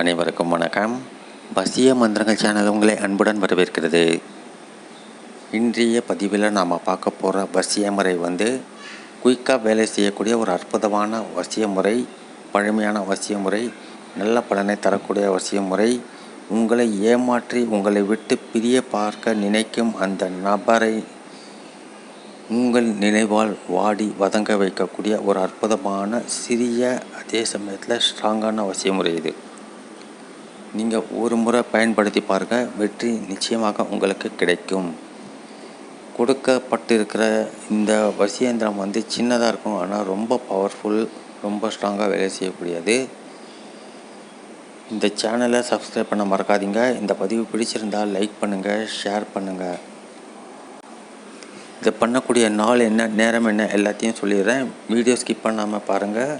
அனைவருக்கும் வணக்கம். வசிய மந்திரங்கள் சேனல் உங்களை அன்புடன் வரவேற்கிறது. இன்றைய பதிவில் நாம் பார்க்க போகிற வசிய முறை வந்து குயிக்காக வேலை செய்யக்கூடிய ஒரு அற்புதமான வசிய முறை பழமையான வசிய முறை நல்ல பலனை தரக்கூடிய வசிய முறை. உங்களை ஏமாற்றி உங்களை விட்டு பிரிய பார்க்க நினைக்கும் அந்த நபரை உங்கள் நினைவால் வாடி வதங்க வைக்கக்கூடிய ஒரு அற்புதமான சிறிய அதே சமயத்தில் ஸ்ட்ராங்கான வசிய முறை இது. நீங்கள் ஒரு முறை பயன்படுத்தி பாருங்கள் வெற்றி நிச்சயமாக உங்களுக்கு கிடைக்கும். கொடுக்கப்பட்டிருக்கிற இந்த வசியந்திரம் வந்து சின்னதாக இருக்கும். ஆனால் ரொம்ப பவர்ஃபுல் ரொம்ப ஸ்ட்ராங்காக வேலை செய்யக்கூடியது. இந்த சேனலை சப்ஸ்கிரைப் பண்ண மறக்காதீங்க. இந்த பதிவு பிடிச்சிருந்தால் லைக் பண்ணுங்கள் ஷேர் பண்ணுங்கள் இதை பண்ணக்கூடிய நாள் என்ன நேரம் என்ன எல்லாத்தையும் சொல்லிடுறேன். வீடியோ ஸ்கிப் பண்ணாமல் பாருங்கள்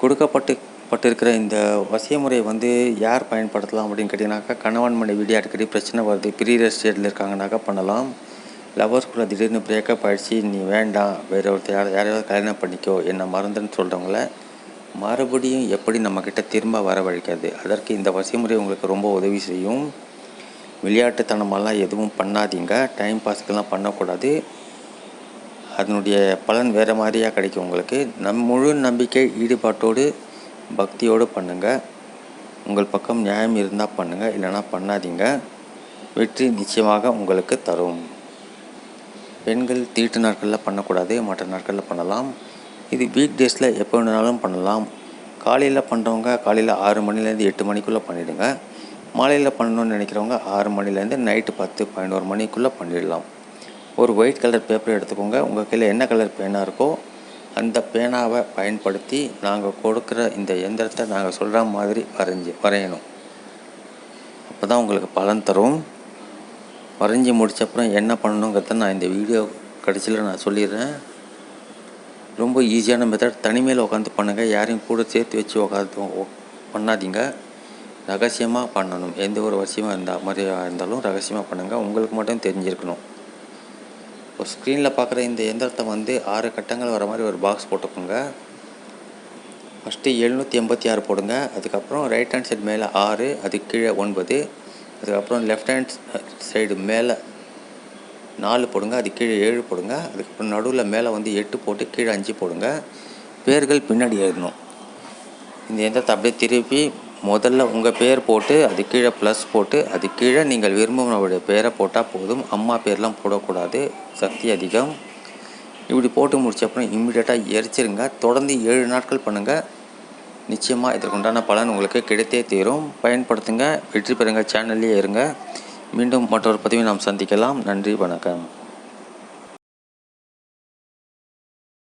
கொடுக்கப்பட்டு பட்டிருக்கிற இந்த வசிய முறையை வந்து யார் பயன்படுத்தலாம் அப்படின்னு கேட்டிங்கனாக்கா கணவன் மனைவி அடிக்கடி பிரச்சனை வருது. பிரியர் ஸ்டேட்டில் இருக்காங்கனாக்கா பண்ணலாம். லவர்ஸ்குள்ளே திடீர்னு பிரேக்கப் ஆகிடுச்சு நீ வேண்டாம். வேற ஒருத்தர் யார் யாரையாவது கல்யாணம் பண்ணிக்கோ. என்னை மறந்துன்னு சொல்கிறவங்கள மறுபடியும் எப்படி நம்மக்கிட்ட திரும்ப வரவழைக்காது அதற்கு இந்த வசிமுறை உங்களுக்கு ரொம்ப உதவி செய்யும். விளையாட்டுத்தனமெல்லாம் எதுவும் பண்ணாதீங்க. டைம் பாஸ்க்கெல்லாம் பண்ணக்கூடாது. அதனுடைய பலன் வேறு மாதிரியாக கிடைக்கும் உங்களுக்கு. நம் முழு நம்பிக்கை ஈடுபாட்டோடு பக்தியோடு பண்ணுங்கள் உங்கள் பக்கம் நியாயம் இருந்தால் பண்ணுங்கள் இல்லைனா பண்ணாதீங்க. வெற்றி நிச்சயமாக உங்களுக்கு தரும். பெண்கள் தீட்டு நாட்களில் பண்ணக்கூடாது மற்ற நாட்களில் பண்ணலாம். இது வீக் டேஸில் எப்போ வேணுனாலும் பண்ணலாம். காலையில் பண்ணுறவங்க காலையில் ஆறு மணிலேருந்து எட்டு மணிக்குள்ளே பண்ணிவிடுங்க மாலையில் பண்ணணும்னு நினைக்கிறவங்க ஆறு மணிலேருந்து நைட்டு பத்து பதினோரு மணிக்குள்ளே பண்ணிடலாம். ஒரு ஒயிட் கலர் பேப்பர் எடுத்துக்கோங்க. உங்கள் கையில் என்ன கலர் பேனாக இருக்கோ அந்த பேனாவை பயன்படுத்தி நாங்கள் கொடுக்குற இந்த எந்திரத்தை நாங்கள் சொல்கிற மாதிரி வரைஞ்சி வரையணும். அப்போ தான் உங்களுக்கு பலன் தரும். வரைஞ்சி முடிச்சப்புறம் என்ன பண்ணணுங்கிறத நான் இந்த வீடியோ கடைசியில் நான் சொல்லிடுறேன். ரொம்ப ஈஸியான மெத்தட் தனிமையில் உட்காந்து பண்ணுங்கள் யாரையும் கூட சேர்த்து வச்சு உட்காந்து பண்ணாதீங்க. ரகசியமாக பண்ணணும். எந்த ஒரு வசியமாக இருந்தால் மாதிரியாக இருந்தாலும் ரகசியமாக பண்ணுங்கள் உங்களுக்கு மட்டும் தெரிஞ்சிருக்கணும். ஒரு ஸ்க்ரீனில் பார்க்குற இந்த எந்திரத்தை வந்து ஆறு கட்டங்கள் வர மாதிரி ஒரு பாக்ஸ் போட்டுக்கோங்க ஃபஸ்ட்டு எழுநூற்றி எண்பத்தி ஆறு போடுங்க. அதுக்கப்புறம் ரைட் ஹேண்ட் சைடு மேலே ஆறு அதுக்கு கீழே ஒன்பது. அதுக்கப்புறம் லெஃப்ட் ஹேண்ட் சைடு மேலே நாலு போடுங்க அது கீழே ஏழு போடுங்க. அதுக்கப்புறம் நடுவில் மேலே வந்து எட்டு போட்டு கீழே அஞ்சு போடுங்க. பேர்கள் பின்னாடி எழுதணும் இந்த எந்திரத்தை அப்படியே திருப்பி முதல்ல உங்கள் பேர் போட்டு அது கீழே ப்ளஸ் போட்டு அது கீழே நீங்கள் விரும்புகிறவருடைய பேரை போட்டால் போதும். அம்மா பேர்லாம் போடக்கூடாது. சக்தி அதிகம். இப்படி போட்டு முடிச்ச அப்புறம் இம்மிடியட்டாக எரிச்சிருங்க. தொடர்ந்து ஏழு நாட்கள் பண்ணுங்கள் நிச்சயமாக இதற்குண்டான பலன் உங்களுக்கு கிடைத்தே தீரும். பயன்படுத்துங்க. வெற்றி பெறுங்க. சேனல்லே இருங்க. மீண்டும் மற்றொரு பதிவை நாம் சந்திக்கலாம். நன்றி வணக்கம்.